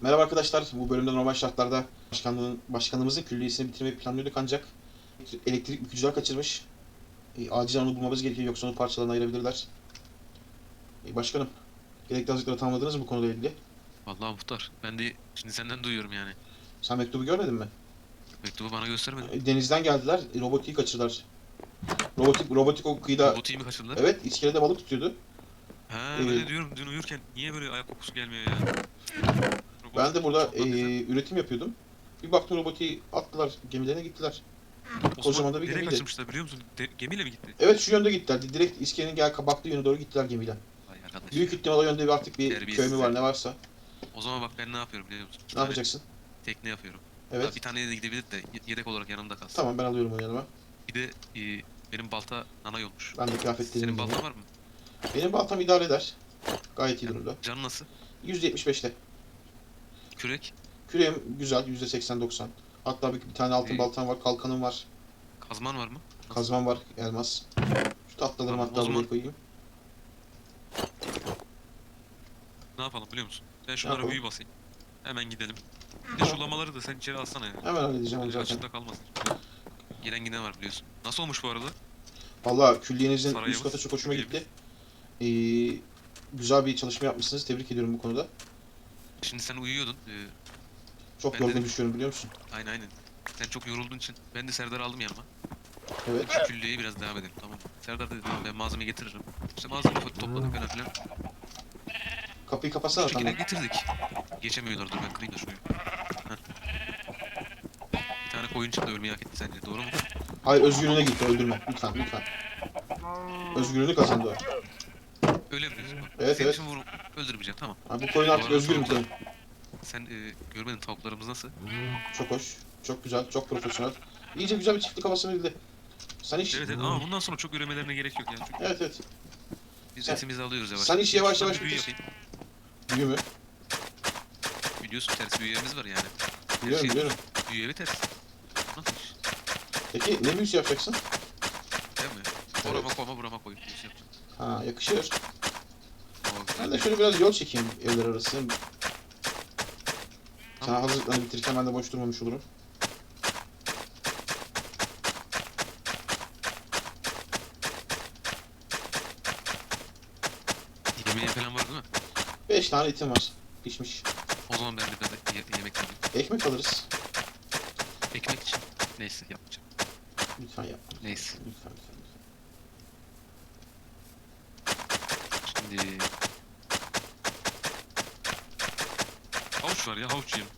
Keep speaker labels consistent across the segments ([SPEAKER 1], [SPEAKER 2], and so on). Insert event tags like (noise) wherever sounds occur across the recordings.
[SPEAKER 1] Merhaba arkadaşlar. Bu bölümde normal şartlarda başkanlığın, başkanımızın külliyesini bitirmeyi planlıyorduk ancak elektrik bükücüler kaçırmış. E, acilen onu bulmamız gerekiyor yoksa onu parçalarına ayırabilirler. E, başkanım, gerekli hazırlıkları tamamladınız mı bu konuyla ilgili?
[SPEAKER 2] Vallahi muhtar. Ben de şimdi senden duyuyorum yani.
[SPEAKER 1] Sen mektubu görmedin mi?
[SPEAKER 2] Mektubu bana göstermedin.
[SPEAKER 1] E, denizden geldiler, e, robotiği kaçırdılar. Robotik, robotik o kıyıda...
[SPEAKER 2] Bu team'i kaçırdılar.
[SPEAKER 1] Evet, iskelede balık tutuyordu.
[SPEAKER 2] He
[SPEAKER 1] Ee,
[SPEAKER 2] ben de diyorum dün uyurken niye böyle ayak kokusu gelmiyor ya?
[SPEAKER 1] Ben de burada e, üretim yapıyordum. Bir baktım robotiği attılar, gemilerine gittiler. Kocaman da bir
[SPEAKER 2] nereye
[SPEAKER 1] gemiydi.
[SPEAKER 2] kaçırmışlar biliyor musun? De- gemiyle mi gitti?
[SPEAKER 1] Evet şu yönde gittiler. Direkt iskelenin gel baktığı yöne doğru gittiler gemiyle.
[SPEAKER 2] Vay arkadaş.
[SPEAKER 1] Büyük ihtimal o yönde bir artık bir
[SPEAKER 2] Terbiyesizler.
[SPEAKER 1] köy mü var ne varsa.
[SPEAKER 2] O zaman bak ben ne yapıyorum biliyor musun?
[SPEAKER 1] Ne yapacaksın?
[SPEAKER 2] Tekne yapıyorum.
[SPEAKER 1] Evet.
[SPEAKER 2] Bir tane de gidebilir de ye- yedek olarak yanımda kalsın.
[SPEAKER 1] Tamam ben alıyorum onu yanıma.
[SPEAKER 2] Bir de e, benim balta nana yolmuş.
[SPEAKER 1] Ben de kıyafetlerimi
[SPEAKER 2] Senin baltan var mı?
[SPEAKER 1] Benim baltam idare eder. Gayet iyi durumda.
[SPEAKER 2] Canı nasıl?
[SPEAKER 1] %75'te.
[SPEAKER 2] Kürek.
[SPEAKER 1] Küreğim güzel %80-90. Hatta bir, bir tane altın
[SPEAKER 2] İyi.
[SPEAKER 1] baltam var, kalkanım var,
[SPEAKER 2] Kazman var mı?
[SPEAKER 1] Kazmam var, elmas. Şu tatlılarımı
[SPEAKER 2] Tamam, o
[SPEAKER 1] hatta buraya
[SPEAKER 2] zaman-
[SPEAKER 1] koyayım.
[SPEAKER 2] Ne yapalım biliyor musun? Ben şunlara
[SPEAKER 1] yapalım?
[SPEAKER 2] büyü basayım. Hemen gidelim. Bir de şu lamaları da sen içeri alsana ya.
[SPEAKER 1] Hemen halledeceğim onu
[SPEAKER 2] Öyle
[SPEAKER 1] zaten.
[SPEAKER 2] açıkta kalmasın. Gelen giden var biliyorsun. Nasıl olmuş bu arada?
[SPEAKER 1] Valla külliyenizin
[SPEAKER 2] Sarayımız,
[SPEAKER 1] üst katı çok hoşuma gitti. Ee, güzel bir çalışma yapmışsınız. Tebrik ediyorum bu konuda.
[SPEAKER 2] Şimdi sen uyuyordun. Ee,
[SPEAKER 1] Çok
[SPEAKER 2] Ben
[SPEAKER 1] yorgun
[SPEAKER 2] dedim-
[SPEAKER 1] düşüyorum biliyor musun?
[SPEAKER 2] aynen aynen. Sen çok yorulduğun için ben de Serdar'ı aldım yanıma.
[SPEAKER 1] Evet.
[SPEAKER 2] Şu külliyeye biraz devam edelim tamam? Serdar dedi ben malzeme getiririm. İşte malzeme topladık falan filan.
[SPEAKER 1] Kapıyı kapatsana
[SPEAKER 2] şekilde
[SPEAKER 1] tamam.
[SPEAKER 2] getirdik. Geçemiyorlar dur ben kırayım da şurayı. Heh. Bir tane koyun çıktı ölmeyi hak etti sence doğru mu?
[SPEAKER 1] Hayır özgürlüğüne gitti öldürme. Lütfen lütfen. Özgürlüğünü kazandı o.
[SPEAKER 2] Öyle mi diyorsun? Bak,
[SPEAKER 1] Evet,
[SPEAKER 2] Senin
[SPEAKER 1] evet.
[SPEAKER 2] için vur öldürmeyeceğim tamam.
[SPEAKER 1] Ha, bu koyun artık
[SPEAKER 2] Bu arada
[SPEAKER 1] özgür bir
[SPEAKER 2] tavuklar-
[SPEAKER 1] koyun.
[SPEAKER 2] Sen e, görmedin tavuklarımız nasıl?
[SPEAKER 1] Çok hoş. Çok güzel. Çok profesyonel. İyice güzel bir çiftlik havası verildi. Sen hiç...
[SPEAKER 2] Evet evet ama bundan sonra çok üremelerine gerek yok yani. Çünkü
[SPEAKER 1] Evet evet.
[SPEAKER 2] biz
[SPEAKER 1] Sen-
[SPEAKER 2] etimizi alıyoruz yavaş.
[SPEAKER 1] sen işi yavaş yavaş
[SPEAKER 2] büyü
[SPEAKER 1] bitir.
[SPEAKER 2] yapayım.
[SPEAKER 1] Büyü mü?
[SPEAKER 2] Biliyorsun ters büyüğümüz var yani.
[SPEAKER 1] Biliyorum
[SPEAKER 2] şey
[SPEAKER 1] biliyorum.
[SPEAKER 2] Büyüğü evi ters. Nasıl iş?
[SPEAKER 1] Peki ne büyüsü yapacaksın?
[SPEAKER 2] Değil mi? Orama koma burama bir şey yapacağım.
[SPEAKER 1] Ha yakışır. Ben de şöyle biraz yol çekeyim evler arası. Sen hazırlıklarını bitirirken ben de boş durmamış olurum.
[SPEAKER 2] Yemeğe falan var değil mi?
[SPEAKER 1] 5 tane etim var. Pişmiş.
[SPEAKER 2] O zaman ben de biraz da ye- yemek alayım.
[SPEAKER 1] Ekmek alırız.
[SPEAKER 2] Ekmek için. Neyse yapmayacağım.
[SPEAKER 1] Lütfen yap.
[SPEAKER 2] Neyse.
[SPEAKER 1] Lütfen lütfen. lütfen.
[SPEAKER 2] Şimdi... Havuç var ya havuç yiyelim.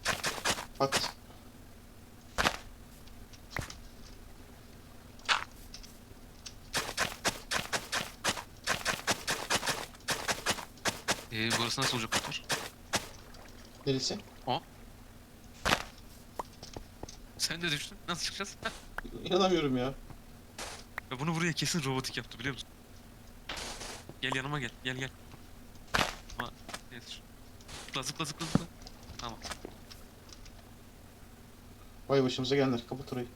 [SPEAKER 1] At.
[SPEAKER 2] Ee, burası nasıl olacak motor?
[SPEAKER 1] Neresi?
[SPEAKER 2] Sen de düştün. Nasıl çıkacağız? (laughs)
[SPEAKER 1] İnanamıyorum ya.
[SPEAKER 2] Ya bunu buraya kesin robotik yaptı biliyor musun? Gel yanıma gel. Gel gel. Ama neyse. Zıpla zıpla zıpla zıpla. Tamam.
[SPEAKER 1] Vay başımıza gelenler. Kapat orayı.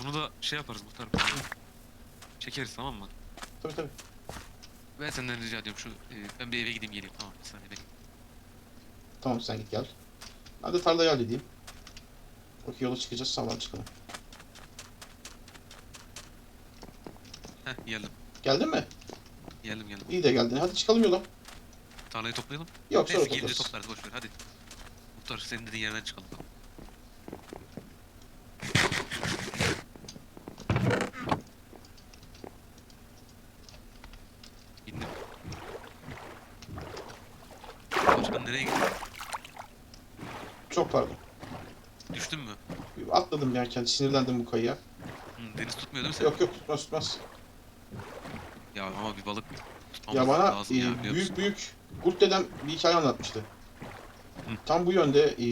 [SPEAKER 2] Bunu da şey yaparız muhtar. Çekeriz tamam mı?
[SPEAKER 1] Tabii tabii.
[SPEAKER 2] Ben senden rica ediyorum şu e, ben bir eve gideyim geleyim tamam bir saniye bekle.
[SPEAKER 1] Tamam sen git gel. Ben de tarlayı halledeyim. Okey yola çıkacağız sağlam çıkalım.
[SPEAKER 2] Heh geldim.
[SPEAKER 1] Geldin mi?
[SPEAKER 2] Geldim geldim.
[SPEAKER 1] İyi de geldin. Hadi çıkalım yola.
[SPEAKER 2] Tarlayı toplayalım.
[SPEAKER 1] Yok sonra
[SPEAKER 2] Neyse gelince
[SPEAKER 1] toplarız.
[SPEAKER 2] toplarız boş ver hadi. Muhtar senin dediğin yerden çıkalım. Tamam. İndim. Başkan nereye gittin?
[SPEAKER 1] Çok pardon.
[SPEAKER 2] Düştün mü?
[SPEAKER 1] Atladım yerken sinirlendim bu kayıya.
[SPEAKER 2] Hı, deniz tutmuyor değil mi seni?
[SPEAKER 1] Yok yok tutmaz tutmaz.
[SPEAKER 2] Ya ama bir balık tutmamız
[SPEAKER 1] Ya bana
[SPEAKER 2] lazım
[SPEAKER 1] e,
[SPEAKER 2] ya, biliyor musun?
[SPEAKER 1] büyük büyük Kurt dedem bir hikaye anlatmıştı. Tam bu yönde e,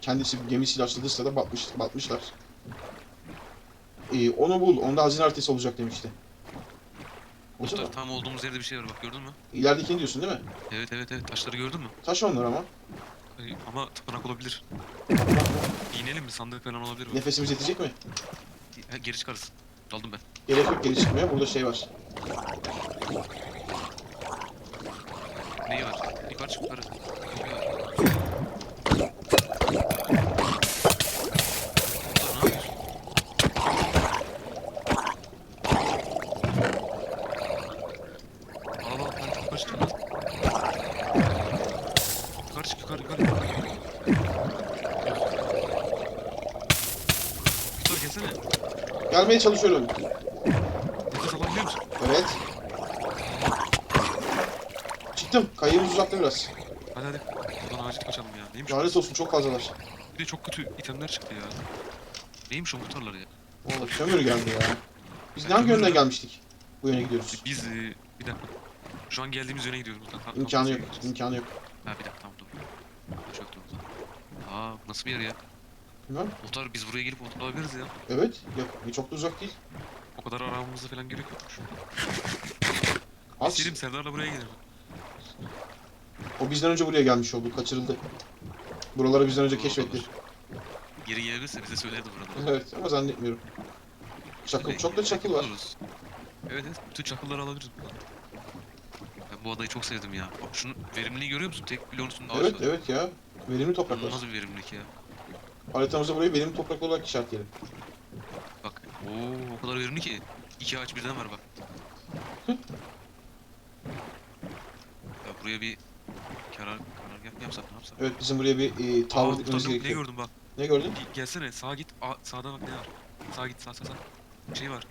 [SPEAKER 1] kendisi gemisiyle açıldığı sırada batmış, batmışlar. E, onu bul, onda hazine haritası olacak demişti. Mı?
[SPEAKER 2] Muhtar tam olduğumuz yerde bir şey var bak gördün mü?
[SPEAKER 1] İleridekini diyorsun değil mi?
[SPEAKER 2] Evet evet evet taşları gördün mü?
[SPEAKER 1] Taş onlar ama.
[SPEAKER 2] Ay, Ama tapınak olabilir. İğnelim mi sandık falan olabilir mi?
[SPEAKER 1] Nefesimiz yetecek mi?
[SPEAKER 2] Ha, Geri çıkarız. Daldım ben.
[SPEAKER 1] Gerek yok geri çıkmaya. Burada şey var.
[SPEAKER 2] Neyi var? Yukarı çık yukarı.
[SPEAKER 1] Gelmeye çalışıyorum.
[SPEAKER 2] Nefes alabiliyor musun?
[SPEAKER 1] Evet. Çıktım. Kayığımız uzakta biraz.
[SPEAKER 2] Hadi hadi. Buradan acil kaçalım ya. Neymiş?
[SPEAKER 1] Lanet olsun çok fazlalar.
[SPEAKER 2] Bir de çok kötü itemler çıktı ya. Neymiş o muhtarlar ya?
[SPEAKER 1] Oo, kömür geldi ya. Biz hangi yönden gelmiştik? Bu yöne gidiyoruz.
[SPEAKER 2] Biz e, bir dakika. Şu an geldiğimiz yöne gidiyoruz buradan. Tamam,
[SPEAKER 1] İmkanı
[SPEAKER 2] tamam,
[SPEAKER 1] yok.
[SPEAKER 2] gideceğiz.
[SPEAKER 1] imkanı yok.
[SPEAKER 2] Ha bir dakika tamam dur. Çok dur. Aa nasıl bir yer ya?
[SPEAKER 1] Bilmem.
[SPEAKER 2] Muhtar biz buraya gelip otur alabiliriz ya.
[SPEAKER 1] Evet. Yok, çok da uzak değil.
[SPEAKER 2] O kadar aramamıza falan gerek yokmuş.
[SPEAKER 1] Az.
[SPEAKER 2] Selim Serdar'la buraya gidelim.
[SPEAKER 1] O bizden önce buraya gelmiş oldu. Kaçırıldı. Buraları bizden önce keşfetti.
[SPEAKER 2] Geri gelirse bize söylerdi burada.
[SPEAKER 1] Evet ama zannetmiyorum. Çakıl, çok da çakıl var.
[SPEAKER 2] Evet evet bütün çakılları alabiliriz buradan. Ben bu adayı çok sevdim ya. Bak şunun verimliliği görüyor musun? Tek bloğun üstünde ağaç
[SPEAKER 1] Evet
[SPEAKER 2] var.
[SPEAKER 1] evet ya. Verimli topraklar.
[SPEAKER 2] İnanılmaz bir verimlilik ya.
[SPEAKER 1] Haritamızda burayı verimli toprak olarak işaretleyelim.
[SPEAKER 2] Bak ooo o kadar verimli ki. İki ağaç birden var bak. (laughs) Ya buraya bir karar karargah mı yapsak ne yapsak?
[SPEAKER 1] Evet bizim buraya bir e, tavır dikmemiz
[SPEAKER 2] tarafa ne
[SPEAKER 1] gerekiyor.
[SPEAKER 2] gördüm bak.
[SPEAKER 1] Ne gördün?
[SPEAKER 2] Bir gelsene sağa git. Aa, sağda bak ne var? Sağa git sağ sağ sağ. Şey var.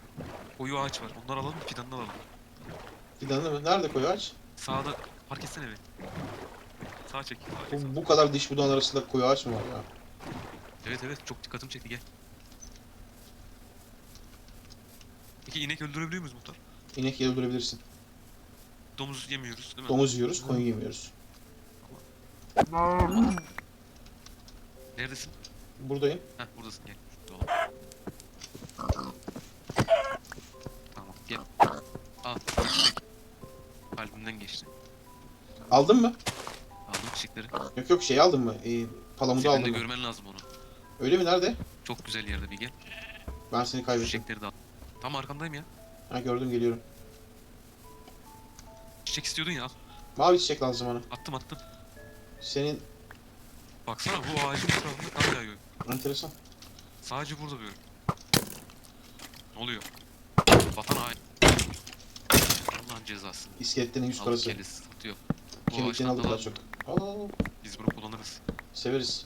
[SPEAKER 2] Koyu ağaç var. Onları alalım fidanını alalım.
[SPEAKER 1] Fidanlı mı? Nerede koyu ağaç?
[SPEAKER 2] Sağda park etsene bir. Sağa çek. Sağa çek.
[SPEAKER 1] Bu, bu kadar diş budan arasında koyu ağaç mı var ya?
[SPEAKER 2] Evet evet çok dikkatimi çekti gel. Peki inek öldürebiliyor muyuz muhtar?
[SPEAKER 1] İnek öldürebilirsin.
[SPEAKER 2] Domuz yemiyoruz değil mi?
[SPEAKER 1] Domuz yiyoruz, koyun yemiyoruz.
[SPEAKER 2] Neredesin?
[SPEAKER 1] Buradayım.
[SPEAKER 2] Heh buradasın gel. Ol. Tamam gel. Al. Kalbimden geçti.
[SPEAKER 1] Aldın mı?
[SPEAKER 2] Aldım çiçekleri.
[SPEAKER 1] Yok yok şey aldın mı? E, palamudu
[SPEAKER 2] Senin de
[SPEAKER 1] aldın mı?
[SPEAKER 2] görmen lazım onu.
[SPEAKER 1] Öyle mi? Nerede?
[SPEAKER 2] Çok güzel yerde bir gel.
[SPEAKER 1] Ben seni kaybettim.
[SPEAKER 2] çiçekleri de al. Tam arkandayım ya.
[SPEAKER 1] Ha gördüm geliyorum.
[SPEAKER 2] Çiçek istiyordun ya al.
[SPEAKER 1] Mavi çiçek lazım bana.
[SPEAKER 2] Attım attım.
[SPEAKER 1] Senin
[SPEAKER 2] Baksana bu ağacın etrafında kar yağıyor.
[SPEAKER 1] enteresan.
[SPEAKER 2] Sadece burada böyle. Ne oluyor? Vatan hain. Allah'ın cezası.
[SPEAKER 1] İskeletlerin yüz
[SPEAKER 2] Alıp
[SPEAKER 1] parası.
[SPEAKER 2] kellesi satıyor. Bu
[SPEAKER 1] Kemiklerini
[SPEAKER 2] ağaçtan alalım.
[SPEAKER 1] çok. Aa,
[SPEAKER 2] Biz bunu kullanırız.
[SPEAKER 1] severiz.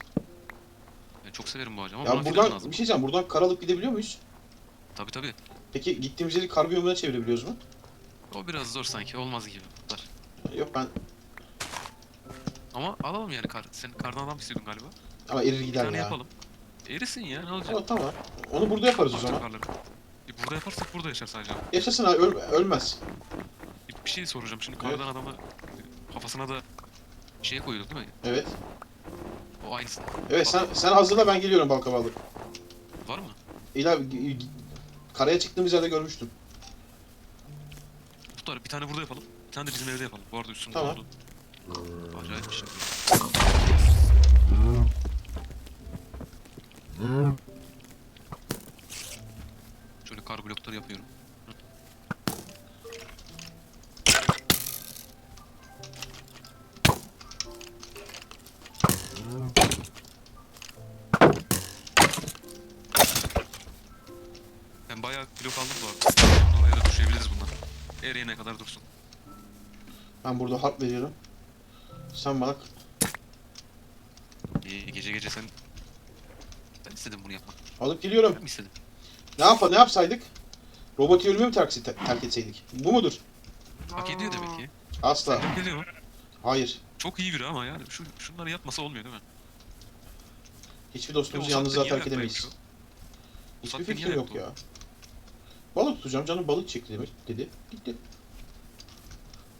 [SPEAKER 2] Çok severim bu ağacı ama
[SPEAKER 1] Ya
[SPEAKER 2] fidan
[SPEAKER 1] buradan
[SPEAKER 2] lazım.
[SPEAKER 1] bir şey diyeceğim. Buradan kar alıp gidebiliyor muyuz?
[SPEAKER 2] Tabi tabi.
[SPEAKER 1] Peki gittiğimiz yeri kar biyomuna çevirebiliyoruz mu?
[SPEAKER 2] O biraz zor sanki. Olmaz gibi. Var.
[SPEAKER 1] Yok ben
[SPEAKER 2] Ama alalım yani kar. Sen kardan adam istiyordun galiba.
[SPEAKER 1] ama erir gider ya.
[SPEAKER 2] yapalım. Erisin ya ne olacak?
[SPEAKER 1] Tamam tamam. Onu burada yaparız o
[SPEAKER 2] Atacak
[SPEAKER 1] zaman.
[SPEAKER 2] karları. E burada yaparsak burada yaşar sadece.
[SPEAKER 1] Yaşasın ha öl- ölmez.
[SPEAKER 2] Bir, bir şey soracağım. Şimdi kardan adamı kafasına da şey koyuyorduk değil mi?
[SPEAKER 1] Evet.
[SPEAKER 2] O aynısı.
[SPEAKER 1] Evet sen sen hazırla ben geliyorum balkabalı.
[SPEAKER 2] Var mı?
[SPEAKER 1] İla karaya çıktığımız yerde görmüştüm.
[SPEAKER 2] Tutar bir tane burada yapalım. Bir tane de bizim evde yapalım. Bu arada üstünde
[SPEAKER 1] Tamam.
[SPEAKER 2] oldu. Acayip bir şey. Şöyle kar blokları yapıyorum. Kadar dursun.
[SPEAKER 1] Ben burada harp veriyorum. Sen bana
[SPEAKER 2] Ge- gece gece sen... Sen istedin bunu yapmak.
[SPEAKER 1] alıp geliyorum.
[SPEAKER 2] Ben mi istedim?
[SPEAKER 1] Ne yap ne yapsaydık? Robotu ölüme mi terk, terk etseydik? Bu mudur?
[SPEAKER 2] Hak ediyor demek ki.
[SPEAKER 1] Asla.
[SPEAKER 2] Hak ediyor.
[SPEAKER 1] Hayır.
[SPEAKER 2] Çok iyi biri ama yani şu, şunları yapmasa olmuyor değil mi?
[SPEAKER 1] Hiçbir
[SPEAKER 2] Ya
[SPEAKER 1] dostumuzu yalnızlığa
[SPEAKER 2] niye
[SPEAKER 1] terk edemeyiz. Hiçbir fikrim yok ya. Balık tutacağım canım balık çekti dedi. Gitti.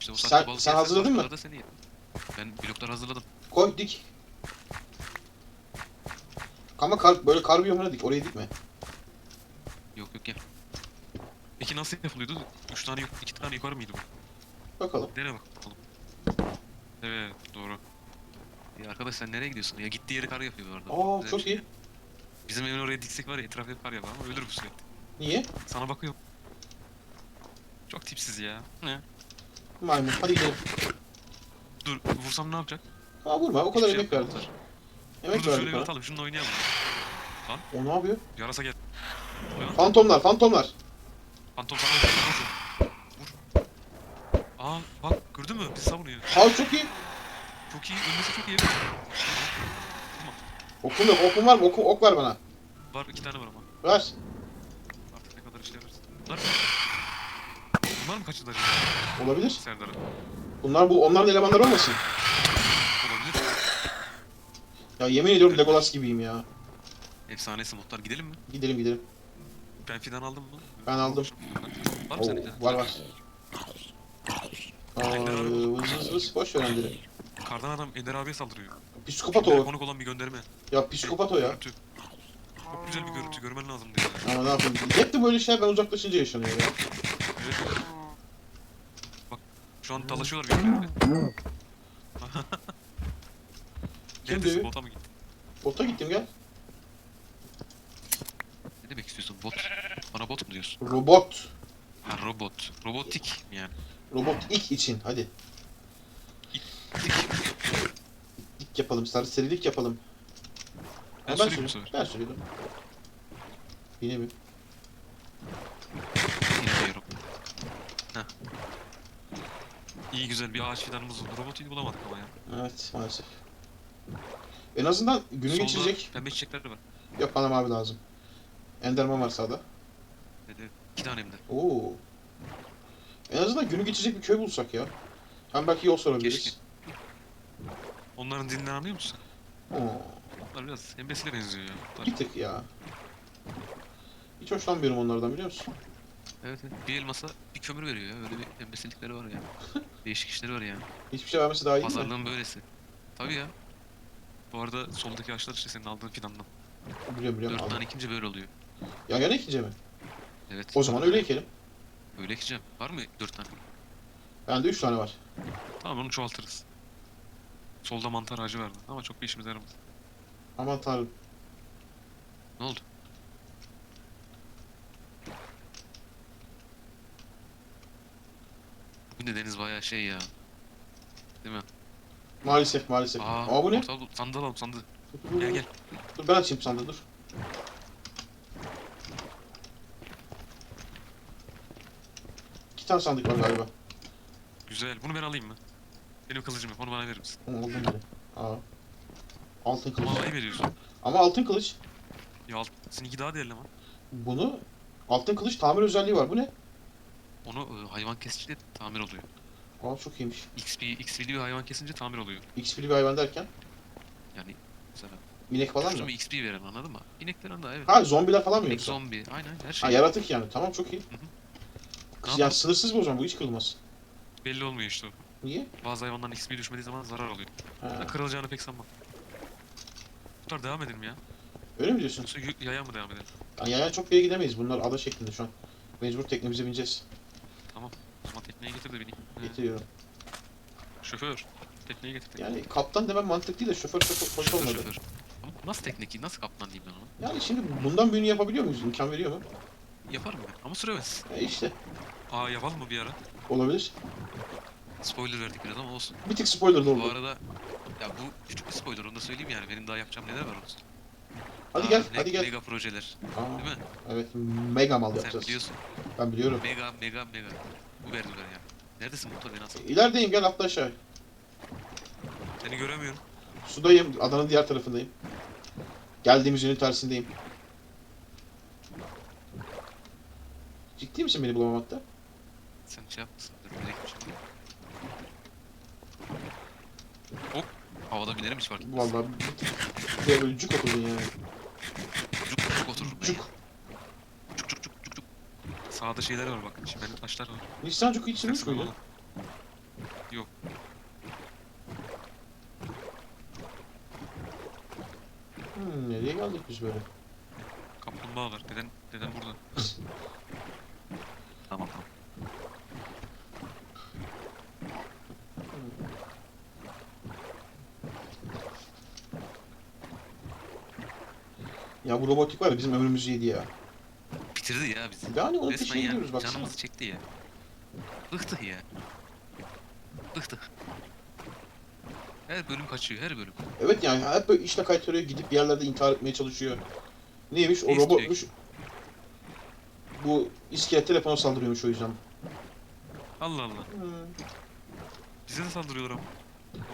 [SPEAKER 2] İşte o
[SPEAKER 1] Sen-
[SPEAKER 2] saatte balık
[SPEAKER 1] sen
[SPEAKER 2] yersen
[SPEAKER 1] hazırladın mı?
[SPEAKER 2] Da seni yer. Ben blokları hazırladım.
[SPEAKER 1] Koy dik. Ama kar, böyle kar biyomuna dik oraya dikme.
[SPEAKER 2] Yok yok gel. Peki nasıl yapılıyordu? Üç tane yok, iki tane yukarı mıydı bu?
[SPEAKER 1] Bakalım.
[SPEAKER 2] Nereye bakalım? Evet doğru. Ya arkadaş sen nereye gidiyorsun? Ya gittiği yeri kar yapıyor orada.
[SPEAKER 1] Aa çok
[SPEAKER 2] şey.
[SPEAKER 1] iyi.
[SPEAKER 2] Bizim evin oraya diksek var ya etrafı hep kar yapar ama ölür bu sürekli.
[SPEAKER 1] Niye?
[SPEAKER 2] Sana bakıyor. Çok tipsiz ya. Ne?
[SPEAKER 1] Maymun hadi gidelim.
[SPEAKER 2] Dur vursam ne yapacak?
[SPEAKER 1] Ha vurma o kadar
[SPEAKER 2] Hiçbir şey
[SPEAKER 1] emek verdik.
[SPEAKER 2] yapmadılar.
[SPEAKER 1] Emek
[SPEAKER 2] Dur dur şöyle
[SPEAKER 1] verdik
[SPEAKER 2] bir atalım şununla oynayalım.
[SPEAKER 1] O ne yapıyor?
[SPEAKER 2] Yarasa gel.
[SPEAKER 1] Fantomlar fantomlar.
[SPEAKER 2] Phantom sana vur. Vur. Vur. Aa bak gördün mü? Bizi savunuyor.
[SPEAKER 1] Ha çok iyi.
[SPEAKER 2] Çok iyi. Ölmesi çok iyi.
[SPEAKER 1] Okum yok. Okum var mı? Okum, ok ver bana.
[SPEAKER 2] Var iki tane var ama.
[SPEAKER 1] Ver.
[SPEAKER 2] Artık ne kadar yarar. Bunlar? Bunlar mı kaçırdı acaba?
[SPEAKER 1] Olabilir.
[SPEAKER 2] Serdar'ı.
[SPEAKER 1] Bunlar bu onların elemanları olmasın?
[SPEAKER 2] Olabilir.
[SPEAKER 1] Ya yemin ediyorum Legolas gibiyim ya.
[SPEAKER 2] Efsanesi muhtar. Gidelim mi?
[SPEAKER 1] Gidelim gidelim.
[SPEAKER 2] Ben fidan aldım mı?
[SPEAKER 1] Ben aldım.
[SPEAKER 2] Var mı
[SPEAKER 1] Oo,
[SPEAKER 2] sende fidan?
[SPEAKER 1] var var. Aa, vız vız vız boş ver Ender'i.
[SPEAKER 2] Kardan adam Ender abiye saldırıyor.
[SPEAKER 1] Psikopat
[SPEAKER 2] Kimlere
[SPEAKER 1] o.
[SPEAKER 2] konuk olan bir gönderme.
[SPEAKER 1] Ya psikopat o ya.
[SPEAKER 2] Görüntü. Çok güzel bir görüntü. Görmen lazım diyor.
[SPEAKER 1] Ama ne yapayım? Hep de böyle şeyler ben uzaklaşınca yaşanıyor ya.
[SPEAKER 2] Evet. Şu an dalaşıyorlar birbirlerine. (laughs) Neredesin? Bota mı gittin?
[SPEAKER 1] Bota gittim gel.
[SPEAKER 2] Ne demek istiyorsun? Bot. Bana bot mu diyorsun?
[SPEAKER 1] Robot.
[SPEAKER 2] Ha robot. Robotik mi yani?
[SPEAKER 1] Robot ilk için hadi. Dik yapalım. Sarı serilik yapalım.
[SPEAKER 2] Ben bu
[SPEAKER 1] sürüyorum.
[SPEAKER 2] sefer.
[SPEAKER 1] Ben sürüyorum. Yine mi?
[SPEAKER 2] Yine diyorum. Heh. İyi güzel bir ağaç fidanımız oldu. Robotu bulamadık ama ya.
[SPEAKER 1] Evet maalesef. En azından günü
[SPEAKER 2] Solda
[SPEAKER 1] geçirecek.
[SPEAKER 2] Pembe çiçekler de var.
[SPEAKER 1] Yok bana mavi lazım. Enderman var sağda.
[SPEAKER 2] Dedi. İki tane hem de.
[SPEAKER 1] Oo. En azından günü geçecek bir köy bulsak ya. Hem belki yol sorabiliriz.
[SPEAKER 2] Keşke. Onların dilinden anlıyor musun?
[SPEAKER 1] Oo.
[SPEAKER 2] Onlar biraz embesile benziyor ya. Bunlar-
[SPEAKER 1] Bir tık ya. Hiç hoşlanmıyorum onlardan biliyor musun?
[SPEAKER 2] Evet, evet. Bir elmasa bir kömür veriyor ya. Öyle bir embesillikleri var ya. (laughs) Değişik işleri var yani.
[SPEAKER 1] Hiçbir şey vermesi daha iyi mi?
[SPEAKER 2] Pazarlığın böylesi. Tabii ya. Bu arada soldaki ağaçlar işte senin aldığın fidandan.
[SPEAKER 1] Biliyorum biliyorum.
[SPEAKER 2] Dört tane ikinci böyle oluyor.
[SPEAKER 1] Ya gene ikinci mi?
[SPEAKER 2] Evet.
[SPEAKER 1] O zaman öyle ekelim.
[SPEAKER 2] Öyle ekeceğim. Var mı dört tane?
[SPEAKER 1] Bende üç tane var.
[SPEAKER 2] Tamam onu çoğaltırız. Solda mantar ağacı vardı ama çok bir işimize yaramadı.
[SPEAKER 1] Aman tanrım.
[SPEAKER 2] Ne oldu? Bugün de deniz bayağı şey ya. Değil mi?
[SPEAKER 1] Maalesef maalesef.
[SPEAKER 2] Aa,
[SPEAKER 1] Aa bu ne?
[SPEAKER 2] portal Sandığı alalım sandığı.
[SPEAKER 1] Dur,
[SPEAKER 2] Gel gel.
[SPEAKER 1] Dur ben açayım sandığı dur. İki tane sandık var galiba.
[SPEAKER 2] Güzel. Bunu ben alayım mı? Benim kılıcım yok. Onu bana verir misin?
[SPEAKER 1] Aldım bile. Aa. Altın kılıç.
[SPEAKER 2] Ama ayı veriyorsun.
[SPEAKER 1] Ama altın kılıç.
[SPEAKER 2] Ya alt, seninki daha değerli ama.
[SPEAKER 1] Bunu altın kılıç tamir özelliği var. Bu ne?
[SPEAKER 2] Onu e, hayvan kesinciyle tamir oluyor.
[SPEAKER 1] Aa çok iyiymiş.
[SPEAKER 2] XP, XP'li bir hayvan kesince tamir oluyor.
[SPEAKER 1] XP'li bir hayvan derken
[SPEAKER 2] Yani mesela
[SPEAKER 1] inek falan mı?
[SPEAKER 2] XP veren anladın mı? İneklerin de evet.
[SPEAKER 1] Ha zombiler falan mı
[SPEAKER 2] İnek,
[SPEAKER 1] yoksa?
[SPEAKER 2] zombi, aynen her
[SPEAKER 1] Ha
[SPEAKER 2] şey.
[SPEAKER 1] yaratık yani. Tamam çok iyi.
[SPEAKER 2] hı.
[SPEAKER 1] Kız,
[SPEAKER 2] Ne
[SPEAKER 1] yani sınırsız bu o zaman bu hiç kırılmaz.
[SPEAKER 2] Belli olmuyor işte o.
[SPEAKER 1] Niye?
[SPEAKER 2] Bazı hayvanların XP düşmediği zaman zarar alıyor.
[SPEAKER 1] Ha.
[SPEAKER 2] Kırılacağını pek sanmam. Bu kadar devam edelim ya.
[SPEAKER 1] Öyle mi diyorsun?
[SPEAKER 2] Yoksa yaya mı devam edelim?
[SPEAKER 1] Yani yaya çok bir yere gidemeyiz. Bunlar ada şeklinde şu an. Mecbur teknemize bineceğiz.
[SPEAKER 2] Tekneye getir de bineyim. He. Şoför. Tekneye getir. tekneye.
[SPEAKER 1] Yani kaptan demem mantıklı değil de şoför çok hoş
[SPEAKER 2] şoför,
[SPEAKER 1] olmadı.
[SPEAKER 2] şoför. Ama nasıl tekneki, nasıl kaptan diyeyim ben ona?
[SPEAKER 1] Yani şimdi bundan büyüğünü yapabiliyor muyuz? İmkan veriyor mu?
[SPEAKER 2] Yaparım ben ama süremez.
[SPEAKER 1] E işte.
[SPEAKER 2] Aa yapalım mı bir ara?
[SPEAKER 1] Olabilir.
[SPEAKER 2] Spoiler verdik biraz ama olsun.
[SPEAKER 1] Bir tık spoiler da
[SPEAKER 2] Bu
[SPEAKER 1] oldu.
[SPEAKER 2] arada ya bu küçük bir spoiler onu da söyleyeyim yani benim daha yapacağım neler var onun.
[SPEAKER 1] Hadi gel, hadi gel.
[SPEAKER 2] Mega projeler
[SPEAKER 1] Aa,
[SPEAKER 2] değil mi?
[SPEAKER 1] evet, mega mal
[SPEAKER 2] Sen
[SPEAKER 1] yapacağız.
[SPEAKER 2] biliyorsun.
[SPEAKER 1] Ben biliyorum.
[SPEAKER 2] Mega mega mega. Bu verdiler yani. Neredesin Mutlu beni asıl?
[SPEAKER 1] İlerideyim gel atla aşağı.
[SPEAKER 2] Seni göremiyorum.
[SPEAKER 1] Sudayım, adanın diğer tarafındayım. Geldiğimiz yönün tersindeyim. Ciddi misin beni bulamamakta?
[SPEAKER 2] Sen şey yapmışsın. Direkt şey. Hop. Havada binerim hiç fark etmez.
[SPEAKER 1] Vallahi buraya böyle cuk oturdun yani.
[SPEAKER 2] Cuk cuk otururum
[SPEAKER 1] cuk
[SPEAKER 2] cuk cuk. Sağda şeyler var bak. Çimenli taşlar var.
[SPEAKER 1] Nisan
[SPEAKER 2] İstersen
[SPEAKER 1] müydü?
[SPEAKER 2] alalım. Yok.
[SPEAKER 1] Hmm, nereye geldik biz böyle?
[SPEAKER 2] Kaplumbağa var. Deden, deden burada. (laughs) tamam tamam.
[SPEAKER 1] Ya bu robotik var ya bizim ömrümüzü yedi ya.
[SPEAKER 2] Bitirdi ya bizi.
[SPEAKER 1] Yani onun
[SPEAKER 2] Resmen
[SPEAKER 1] peşine
[SPEAKER 2] yani
[SPEAKER 1] baksana.
[SPEAKER 2] canımızı çekti ya. Bıktık ya. Bıktık. Her bölüm kaçıyor her bölüm.
[SPEAKER 1] Evet yani hep böyle işle kaytarıyor gidip bir yerlerde intihar etmeye çalışıyor. Neymiş o
[SPEAKER 2] Ne istiyor
[SPEAKER 1] robotmuş. Bu iskelet telefona saldırıyormuş o yüzden.
[SPEAKER 2] Allah Allah. Bize de saldırıyorlar ama.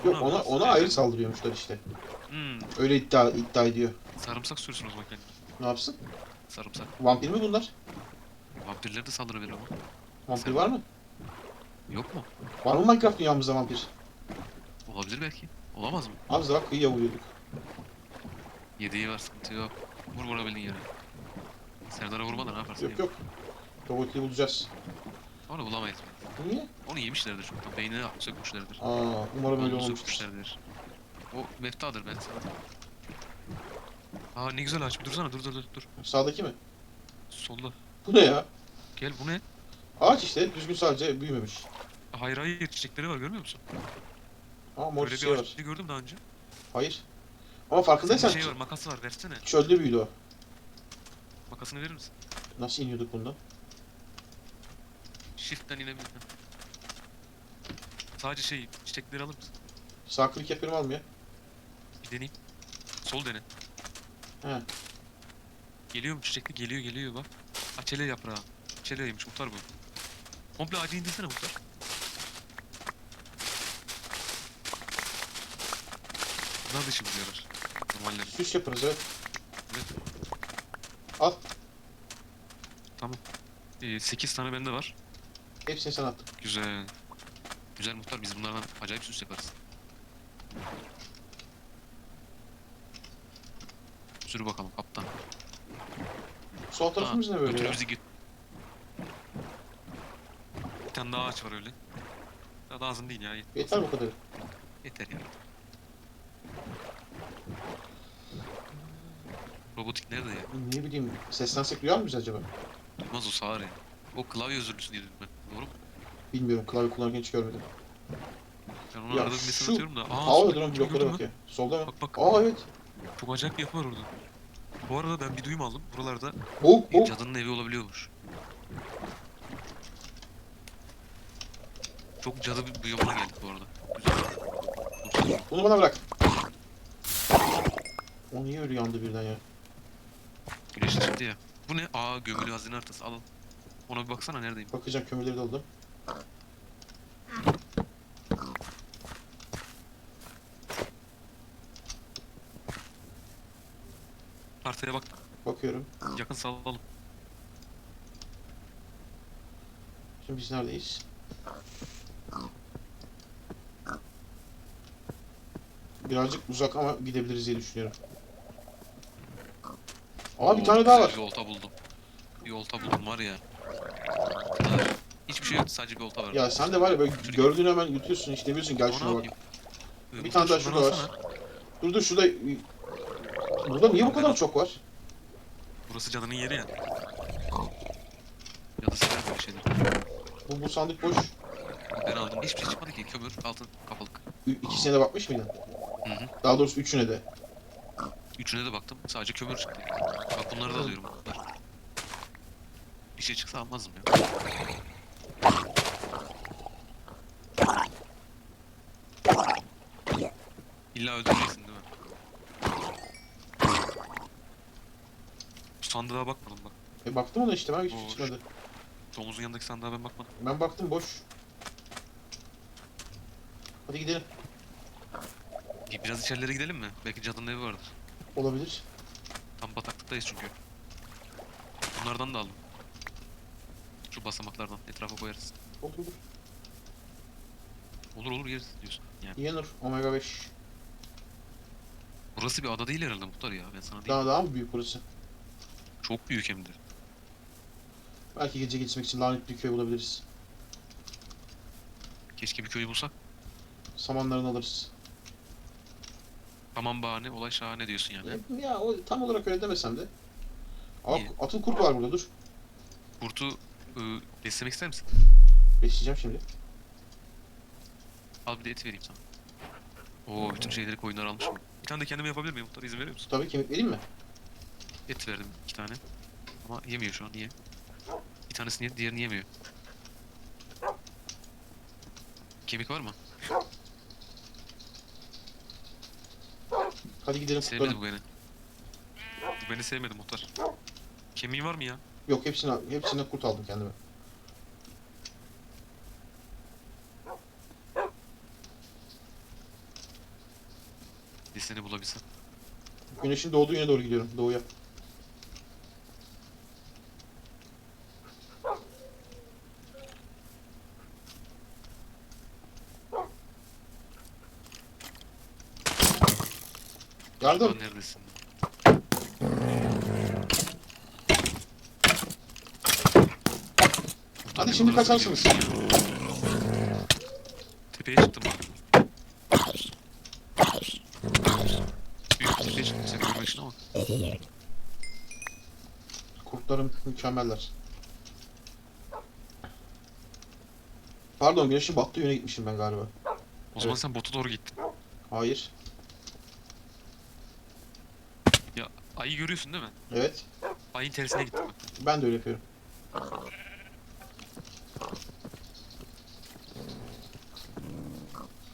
[SPEAKER 1] Yok
[SPEAKER 2] Ona
[SPEAKER 1] ona ayrı saldırıyormuşlar işte.
[SPEAKER 2] Hmm.
[SPEAKER 1] Öyle iddia iddia ediyor.
[SPEAKER 2] Sarımsak sürsün o zaman kendine.
[SPEAKER 1] Ne yapsın?
[SPEAKER 2] Sarımsak.
[SPEAKER 1] Vampir mi bunlar?
[SPEAKER 2] Vampirler de saldırabilir ama.
[SPEAKER 1] Vampir
[SPEAKER 2] Sen-
[SPEAKER 1] var mı?
[SPEAKER 2] Yok mu?
[SPEAKER 1] Var mı Minecraft dünyamızda vampir?
[SPEAKER 2] Olabilir belki. Olamaz mı?
[SPEAKER 1] Az daha kıyıya vuruyorduk.
[SPEAKER 2] Yediği var sıkıntı yok. Vur vurabildiğin yere. Serdar'a vurma da ne yaparsın?
[SPEAKER 1] Yok yok. Robotu bulacağız.
[SPEAKER 2] Onu bulamayız.
[SPEAKER 1] Bu niye?
[SPEAKER 2] Onu yemişlerdir çoktan. Beynini sökmüşlerdir.
[SPEAKER 1] Aa umarım öyle olmamıştır.
[SPEAKER 2] sökmüşlerdir. O meftadır ben sana. Aa ne güzel ağaç. Bir dursana dur dur dur dur.
[SPEAKER 1] Sağdaki mi?
[SPEAKER 2] Solda.
[SPEAKER 1] Bu ne ya?
[SPEAKER 2] Gel bu ne?
[SPEAKER 1] Ağaç işte düzgün sadece büyümemiş.
[SPEAKER 2] Hayır hayır çiçekleri var görmüyor musun?
[SPEAKER 1] Ama mor
[SPEAKER 2] Böyle bir
[SPEAKER 1] çiçeği var.
[SPEAKER 2] ağaç gördüm daha önce.
[SPEAKER 1] Hayır. Ama farkındaysan
[SPEAKER 2] şey var makası var versene.
[SPEAKER 1] çölde büyüdü o.
[SPEAKER 2] Makasını verir misin?
[SPEAKER 1] Nasıl iniyorduk bundan?
[SPEAKER 2] Shift'ten inebilir. Sadece şey çiçekleri alır mısın?
[SPEAKER 1] Sağ klik yapıyorum almıyor.
[SPEAKER 2] Bir deneyeyim. Sol dene.
[SPEAKER 1] He.
[SPEAKER 2] Geliyor mu çiçekli? Geliyor geliyor bak. Açele yaprağı. Açeleymiş muhtar bu. Komple ağacı indirsene muhtar. Bunlar da işimize yarar. Normalleri.
[SPEAKER 1] Süs yaparız evet.
[SPEAKER 2] Evet.
[SPEAKER 1] Al.
[SPEAKER 2] Ee, 8 tane bende var.
[SPEAKER 1] Hepsini sen attın.
[SPEAKER 2] Güzel. Güzel muhtar biz bunlardan acayip süs yaparız. Sür bakalım kaptan.
[SPEAKER 1] Sol tarafımız ne böyle ya?
[SPEAKER 2] bizi git. Bir tane daha ağaç var öyle. Daha da lazım değil ya. yet-
[SPEAKER 1] Yeter bu kadar.
[SPEAKER 2] Yeter ya. Robotik nerede ya?
[SPEAKER 1] Ne bileyim seslensek duyar mıyız acaba?
[SPEAKER 2] Duymaz o sağır ya. O klavye özürlüsü diye dedim ben. Doğru mu?
[SPEAKER 1] Bilmiyorum klavye kullanırken hiç görmedim.
[SPEAKER 2] Ben ona
[SPEAKER 1] Ya
[SPEAKER 2] arada bir mesaj
[SPEAKER 1] şu
[SPEAKER 2] atıyorum da. Aa, uçağı
[SPEAKER 1] bloklara
[SPEAKER 2] gördün mü?
[SPEAKER 1] bakıyor. Solda mı?
[SPEAKER 2] Bak bak.
[SPEAKER 1] Aa evet.
[SPEAKER 2] Çok acayip bir yapı var orada. Bu arada ben bir duyum aldım. Buralarda bir
[SPEAKER 1] boğuk.
[SPEAKER 2] cadının evi olabiliyormuş. Çok cadı bir duyumuna geldik bu arada. Güzel.
[SPEAKER 1] Bunu bana bırak. O niye öyle yandı birden ya?
[SPEAKER 2] Güneş çıktı ya. Bu ne? Aa gömülü hazine haritası al. Ona bir baksana neredeyim?
[SPEAKER 1] Bakacağım kömürleri doldu.
[SPEAKER 2] Haritaya bak.
[SPEAKER 1] Bakıyorum.
[SPEAKER 2] Yakın sallalım.
[SPEAKER 1] Şimdi biz neredeyiz? Birazcık uzak ama gidebiliriz diye düşünüyorum. Aa bir tane daha var.
[SPEAKER 2] Bir olta buldum. Bir olta buldum var ya. Hiçbir şey yok sadece bir olta var.
[SPEAKER 1] Ya sen de var ya böyle gördüğünü hemen yutuyorsun işte demiyorsun gel şuna bak.
[SPEAKER 2] yapayım. Ee,
[SPEAKER 1] Bir
[SPEAKER 2] bu
[SPEAKER 1] tane daha şurada var.
[SPEAKER 2] alsana.
[SPEAKER 1] Dur dur şurada. Burada niye bu kadar çok var?
[SPEAKER 2] Burası cadının yeri ya. Cadı sever böyle şeyleri.
[SPEAKER 1] Bu, bu sandık boş.
[SPEAKER 2] Ben aldım. Hiçbir şey çıkmadı ki. Kömür, altın, kafalık.
[SPEAKER 1] Ü- İkisine de bakmış mıydın?
[SPEAKER 2] Hı hı.
[SPEAKER 1] Daha doğrusu üçüne de.
[SPEAKER 2] Üçüne de baktım. Sadece kömür çıktı. Bak bunları da alıyorum. Bunlar. Bir şey çıksa almazdım ya. İlla öldüreceksin değil mi? Bu sandığa bakmadım bak.
[SPEAKER 1] E baktım ona işte ben hiçbir şey
[SPEAKER 2] Boş.
[SPEAKER 1] çıkmadı.
[SPEAKER 2] Domuzun yanındaki sandığa ben bakmadım.
[SPEAKER 1] Ben baktım boş. Hadi gidelim.
[SPEAKER 2] Bir- Biraz içerilere gidelim mi? Belki cadının evi vardır.
[SPEAKER 1] Olabilir.
[SPEAKER 2] Tam bataklıktayız çünkü. Bunlardan da aldım. Şu basamaklardan etrafa koyarız.
[SPEAKER 1] Olur olur.
[SPEAKER 2] Olur olur yeriz diyorsun. Yani
[SPEAKER 1] Yenur. Omega 5.
[SPEAKER 2] burası bir ada değil herhalde muhtar ya ben sana diyeyim.
[SPEAKER 1] Daha daha mı büyük burası?
[SPEAKER 2] Çok büyük hem de.
[SPEAKER 1] Belki gece geçirmek için lanet bir köy bulabiliriz.
[SPEAKER 2] Keşke bir köy bulsak.
[SPEAKER 1] Samanlarını alırız.
[SPEAKER 2] Tamam bahane olay şahane diyorsun yani.
[SPEAKER 1] Ya, ya o tam olarak öyle demesem de. Aa, atıl kurt var burada dur.
[SPEAKER 2] Kurtu ıı, beslemek ister misin?
[SPEAKER 1] Besleyeceğim şimdi.
[SPEAKER 2] Al bir de eti vereyim sana. Oo bütün şeyleri koyunlar almış mı? Bir tane de kendime yapabilir miyim muhtar izin veriyor musun?
[SPEAKER 1] Tabii kemik vereyim mi?
[SPEAKER 2] Et verdim iki tane. Ama yemiyor şu an niye? Bir tanesini yedi diğerini yemiyor. Kemik var mı?
[SPEAKER 1] Hadi gidelim
[SPEAKER 2] Sevmedi bu beni. Bu beni sevmedi muhtar. Kemiği var mı ya?
[SPEAKER 1] Yok hepsini hepsini kurt aldım kendime.
[SPEAKER 2] seni bulabilsem.
[SPEAKER 1] Güneşin doğduğu yöne doğru gidiyorum. Doğuya. Yardım.
[SPEAKER 2] Neredesin?
[SPEAKER 1] Hadi şimdi
[SPEAKER 2] Burası
[SPEAKER 1] kaçarsınız.
[SPEAKER 2] geliyor. Tepeye çıktım bak. Büyük bir tepeye çıktım seni görmek için ama.
[SPEAKER 1] Kurtlarım mükemmeller. Pardon güneşin battığı yöne gitmişim ben galiba.
[SPEAKER 2] O zaman sen bota doğru gittin.
[SPEAKER 1] Hayır.
[SPEAKER 2] Ayı görüyorsun değil mi?
[SPEAKER 1] Evet.
[SPEAKER 2] Ayın tersine gittim ben.
[SPEAKER 1] Ben de öyle yapıyorum.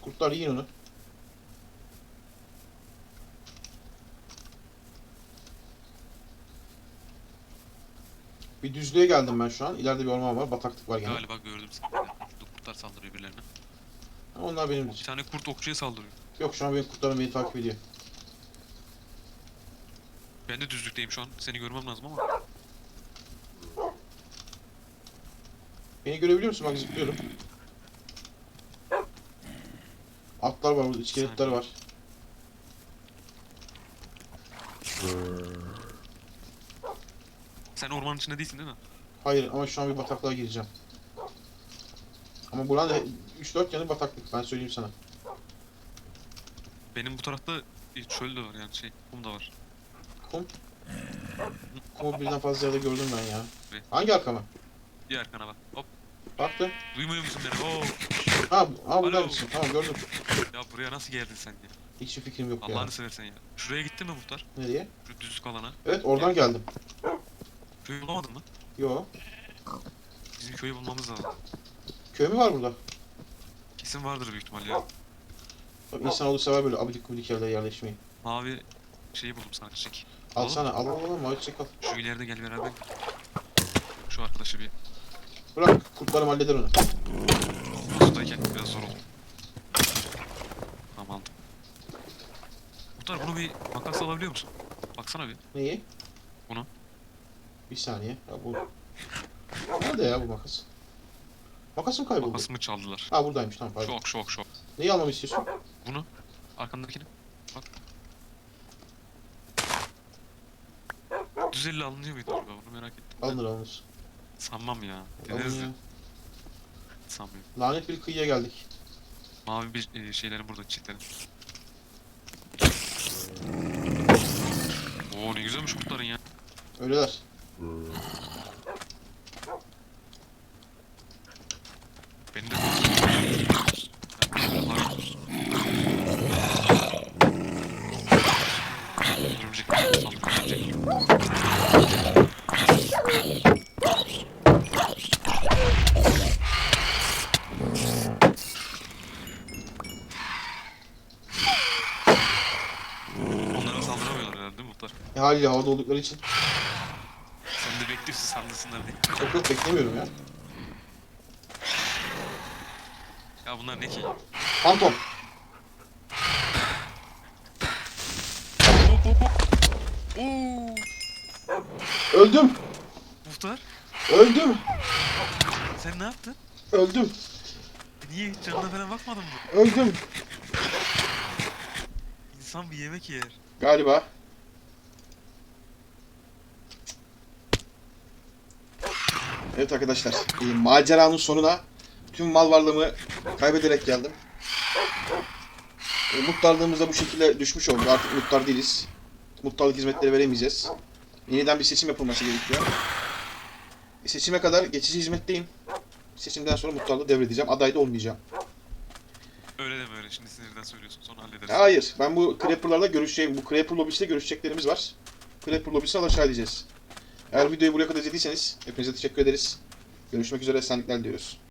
[SPEAKER 1] Kurtlar yiyin onu. Bir düzlüğe geldim ben şu an. İleride bir orman var. Bataklık var gene.
[SPEAKER 2] Galiba gördüm seni. Kurtlar saldırıyor birilerine.
[SPEAKER 1] Ama Onlar benim
[SPEAKER 2] Bir tane kurt okçuya saldırıyor.
[SPEAKER 1] Yok şu an benim kurtlarım beni takip ediyor.
[SPEAKER 2] Ben de düzlükteyim şu an. Seni görmem lazım ama.
[SPEAKER 1] Beni görebiliyor musun? Bak zıplıyorum. Atlar var burada, iskeletler var.
[SPEAKER 2] Sen ormanın içinde değilsin değil mi?
[SPEAKER 1] Hayır ama şu an bir bataklığa gireceğim. Ama buranın da 3-4 yanı bataklık ben söyleyeyim sana.
[SPEAKER 2] Benim bu tarafta bir çöl de var yani şey, kum da var.
[SPEAKER 1] Kum. Kumu birden fazla yerde gördüm ben ya.
[SPEAKER 2] Ne?
[SPEAKER 1] Hangi arkama?
[SPEAKER 2] Bir arkana bak. Hop.
[SPEAKER 1] Baktım.
[SPEAKER 2] Duymuyor musun beni? Oo.
[SPEAKER 1] Ha, ha burada
[SPEAKER 2] Alo.
[SPEAKER 1] mısın? Tamam gördüm.
[SPEAKER 2] Ya buraya nasıl geldin sen ya?
[SPEAKER 1] Hiçbir fikrim yok ya.
[SPEAKER 2] Allah'ını seversen ya. Şuraya gittin mi muhtar?
[SPEAKER 1] Nereye?
[SPEAKER 2] Şu düzlük alana.
[SPEAKER 1] Evet oradan geldim.
[SPEAKER 2] Köyü bulamadın mı?
[SPEAKER 1] Yo.
[SPEAKER 2] Bizim köyü bulmamız lazım.
[SPEAKER 1] Köy mü var burada?
[SPEAKER 2] Kesin vardır büyük ihtimalle ya.
[SPEAKER 1] Bak insanoğlu sever böyle abidik gubidik yerlere yerleşmeyi.
[SPEAKER 2] Mavi şeyi buldum sana çiçek.
[SPEAKER 1] Alsana al al al mavi çiçek al.
[SPEAKER 2] Şu ileride gel beraber. Şu arkadaşı bir
[SPEAKER 1] Bırak kurtlarım halleder onu.
[SPEAKER 2] buzudayken biraz zor oldu. Tamam aldım. Muhtar bunu bir makas alabiliyor musun? Baksana bir.
[SPEAKER 1] Neyi?
[SPEAKER 2] Bunu.
[SPEAKER 1] Bir saniye. Ya bu... Nerede ya bu makas? Makasım kayboldu.
[SPEAKER 2] Makasımı çaldılar.
[SPEAKER 1] Ha buradaymış tamam pardon.
[SPEAKER 2] Şok şok şok.
[SPEAKER 1] Neyi almamı istiyorsun?
[SPEAKER 2] Bunu. Arkandakini. Bak. Düz elle alınıyor muydu acaba? Bunu merak ettim. de.
[SPEAKER 1] Alınır alınır.
[SPEAKER 2] Sanmam ya. Deneriz de. Sanmıyorum.
[SPEAKER 1] Lanet bir kıyıya geldik.
[SPEAKER 2] Mavi bir e, şeylerin burada çiçeklerin. Oo ne güzelmiş kurtların ya.
[SPEAKER 1] Öyleler.
[SPEAKER 2] Beni de. Örümcek saldırıyor, örümcek. Onlara saldıramıyorlar herhalde değil mi
[SPEAKER 1] E haliyle havada oldukları için.
[SPEAKER 2] Sen de bekliyorsun saldırsınlar diye.
[SPEAKER 1] Yok yok beklemiyorum ya.
[SPEAKER 2] Ya bunlar ne ki?
[SPEAKER 1] Phantom.
[SPEAKER 2] Hop hop hop. Oo,
[SPEAKER 1] Öldüm.
[SPEAKER 2] muhtar
[SPEAKER 1] Öldüm.
[SPEAKER 2] sen ne yaptın?
[SPEAKER 1] Öldüm.
[SPEAKER 2] Niye hiç canına falan bakmadın mı?
[SPEAKER 1] Öldüm.
[SPEAKER 2] İnsan bir yemek yer.
[SPEAKER 1] Galiba. Evet arkadaşlar, e, maceranın sonuna tüm mal varlığımı kaybederek geldim. E, muhtarlığımız da bu şekilde düşmüş oldu. Artık muhtar değiliz. Muhtarlık hizmetleri veremeyeceğiz. Yeniden bir seçim yapılması gerekiyor. E, seçime kadar geçici hizmetteyim. Seçimden sonra muhtarlığı devredeceğim. Aday da olmayacağım.
[SPEAKER 2] Öyle deme öyle şimdi sinirden söylüyorsun sonra hallederiz.
[SPEAKER 1] Hayır, ben bu Crapper'larla görüşeceğim. Bu Crapper lobisiyle görüşeceklerimiz var. Crapper lobisini alaşağı edeceğiz. Eğer videoyu buraya kadar izlediyseniz hepinize teşekkür ederiz. Görüşmek üzere, esenlikler diliyoruz.